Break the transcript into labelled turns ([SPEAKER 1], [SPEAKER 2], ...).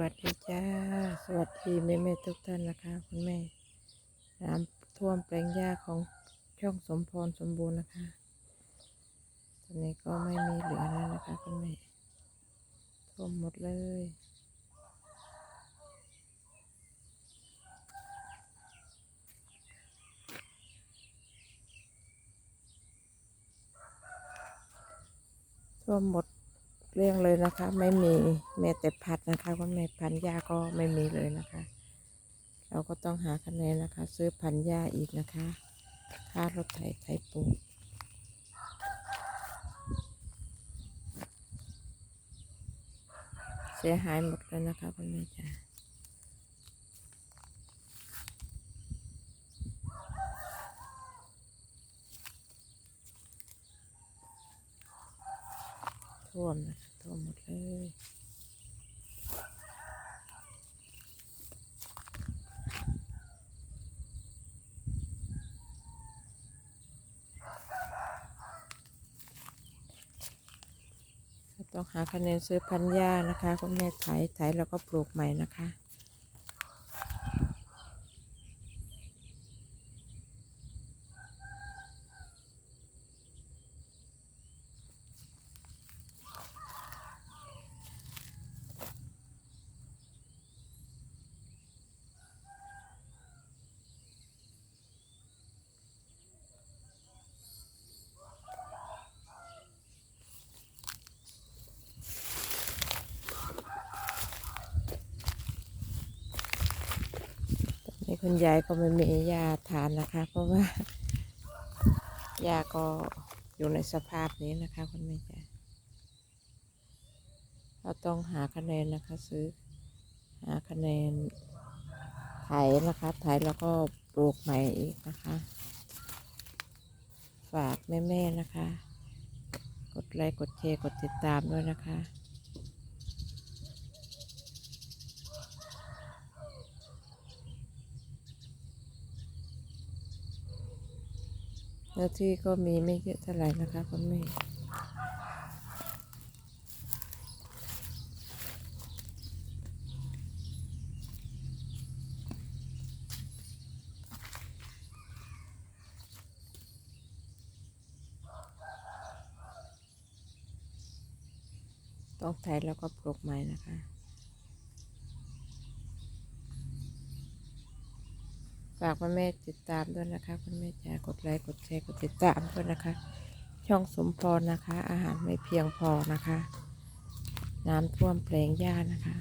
[SPEAKER 1] วัสดีจ้า สวัสดีแม่แม่ทุกท่านนะคะคุณแม่น้ำท่วมแปลงหญ้าของช่องสมพรสมบูรณ์นะคะ ตอนนี้ก็ไม่มีเหลือแล้วนะคะคุณแม่ท่วมหมดเลยท่วมหมด เรื่องเลยนะคะ ไม่มีแม้แต่พัดนะคะคุณแม่พันยาก็ไม่มีเลยนะคะ เราก็ต้องหาคะแนนนะคะ ซื้อพันยาอีกนะคะค่ารถไถไถปูเสียหายหมดเลยนะคะคุณแม่จ๋า ท่วมนะคะท่วมหมดเลยต้องหาคะแนนซื้อพันธุ์หญ้านะคะคุณแม่ไถไถแล้วก็ปลูกใหม่นะคะ คุณยายก็ไม่มียาทานนะคะ เพราะว่ายาก็อยู่ในสภาพนี้นะคะคุณแม่จ๋าเราต้องหาคะแนนนะคะ ซื้อหาคะแนนไถนะคะไถแล้วก็ปลูกใหม่อีกนะคะ ฝากแม่ๆนะคะ กดไลค์กดแชร์กดติดตามด้วยนะคะ เนื้อที่ก็มีไม่เยอะเท่าไหร่นะคะคุณแม่ต้องไถแล้วก็ปลูกใหม่นะคะ ฝากพ่อแม่ติดตามด้วยนะคะคุณแม่จ๋ากดไลค์กดแชร์กดติดตามด้วยนะคะ ช่องสมพรนะคะ อาหารไม่เพียงพอนะคะ น้ำท่วมแปลงหญ้านะคะ